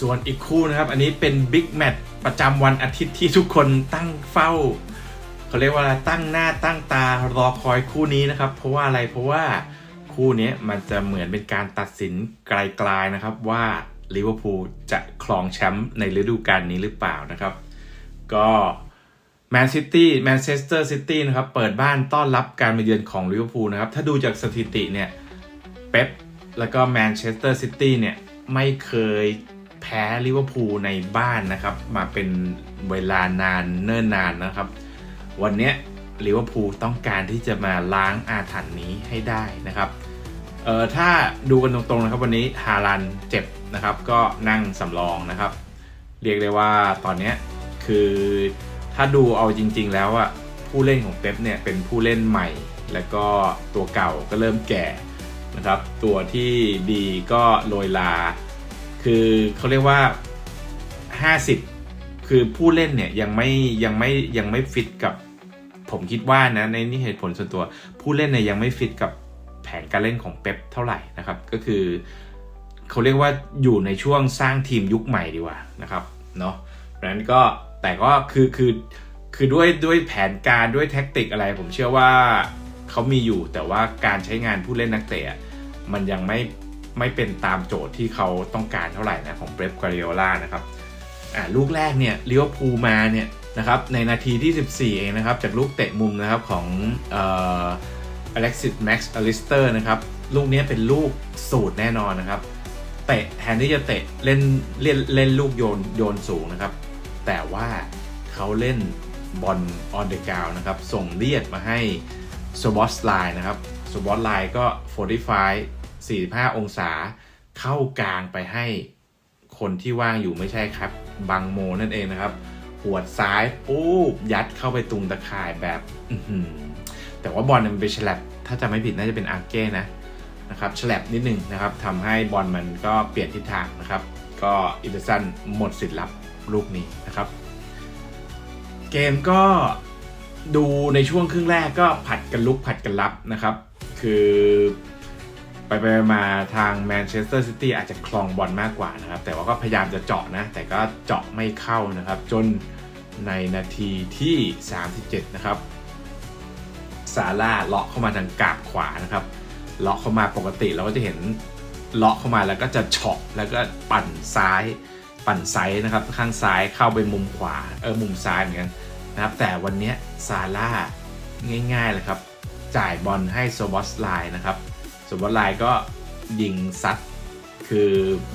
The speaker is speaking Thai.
ส่วนอีกคู่นะครับ อันนี้เป็นบิ๊กแมตช์ประจำวันอาทิตย์ที่ทุกคนตั้งเฝ้าเขาเรียกว่าตั้งหน้าตั้งตารอคอยคู่นี้นะครับ เพราะว่าอะไรเพราะว่าคู่นี้มันจะเหมือนเป็นการตัดสินไกลๆนะครับว่าลิเวอร์พูลจะครองแชมป์ในฤดูกาลนี้หรือเปล่านะครับ ก็แมนซิตี้แมนเชสเตอร์ซิตี้นะครับ เปิดบ้านต้อนรับการมาเยือนของลิเวอร์พูลนะครับ ถ้าดูจากสถิติเนี่ยเป๊ปแล้วก็แมนเชสเตอร์ซิตี้เนี่ยไม่เคย พ้ลิเวอร์พูลในบ้านนะครับ มาเป็นเวลานานเนิ่นนานนะครับ วันนี้ลิเวอร์พูลต้องการที่จะมาล้างอาถรรพ์นี้ให้ได้นะครับเอ่อถ้าดูกันตรงๆนะครับวันนี้ฮาลันเจ็บนะครับ ก็นั่งสำรองนะครับ เรียกได้ว่าตอนนี้คือถ้าดูเอาจริง ๆ แล้วอะผู้เล่นของเป๊ปเนี่ยเป็นผู้เล่นใหม่ แล้วก็ตัวเก่าก็เริ่มแก่นะครับ ตัวที่ดีก็โรยลา คือเขาเรียกว่า 50 คือผู้เล่นเนี่ยยังไม่ยังไม่ยังไม่ฟิตกับ ผมคิดว่านะในนี่เหตุผลส่วนตัว ผู้เล่นเนี่ยยังไม่ฟิตกับแผนการเล่นของเป๊ปเท่าไหร่นะครับ ก็คือเขาเรียกว่าอยู่ในช่วงสร้างทีมยุคใหม่ดีกว่านะครับเนาะเพราะนั้นก็แต่ก็คือคือคือด้วยด้วยแผนการด้วยแท็กติกอะไร ผมเชื่อว่าเขามีอยู่แต่ว่าการใช้งานผู้เล่นนักเตะมันยังไม่ ไม่เป็นตามโจทย์ที่เขาต้องการเท่าไหร่นะของเป๊ปกาดิโอลานะครับอ่าลูกแรกเนี่ยลิเวพูมาเนี่ยนะครับในนาทีที่ 14 เองนะครับ จากลูกเตะมุมนะครับของเอ่อเล็กซิสแม็กซ์อลิสเตอร์นะครับลูกนี้เป็นลูกสูตรแน่นอนนะครับ เตะแทนที่จะเตะเล่นเล่นเล่นลูกโยนโยนสูงนะครับ แต่ว่าเขาเล่นบอลออนเดอะกาวนะครับ ส่งเลียดมาให้โซบอสไลน์นะครับโซบอสไลน์ก็ 45 45 องศาเข้ากลางไปให้คนที่ว่างอยู่ไม่ใช่ครับ บังโมนั่นเองนะครับ หัวดซ้ายปุ๊บยัดเข้าไปตุงตะข่ายแบบแต่ว่าบอลมันไปฉลับถ้าจะไม่ผิดน่าจะเป็นอาร์เก้นะนะครับฉลับนิดนึงนะครับทำให้บอลมันก็เปลี่ยนทิศทางนะครับ ก็อิเตอร์สันหมดสิทธิ์รับลูกนี้นะครับ เกมก็ดูในช่วงครึ่งแรกก็ผัดกันลุกผัดกันรับนะครับ คือ ไปไปมาทางแมนเชสเตอร์ซิตี้อาจจะคลองบอลมากกว่านะครับ แต่ว่าก็พยายามจะเจาะนะ แต่ก็เจาะไม่เข้านะครับ จนในนาทีที่ 37 นะครับซาร่าเลาะเข้ามาทางกาบขวานะครับ เลาะเข้ามาปกติเราก็จะเห็นเลาะเข้ามาแล้วก็จะเฉาะแล้วก็ปั่นซ้าย ปั่นไซส์นะครับ ข้างซ้ายเข้าไปมุมขวาเออมุมซ้ายเหมือนกันนะครับ แต่วันนี้ซาร่าง่ายๆเลยครับ จ่ายบอลให้โซบอสไลน์นะครับ สมมติไลน์ก็ยิงซัดคือ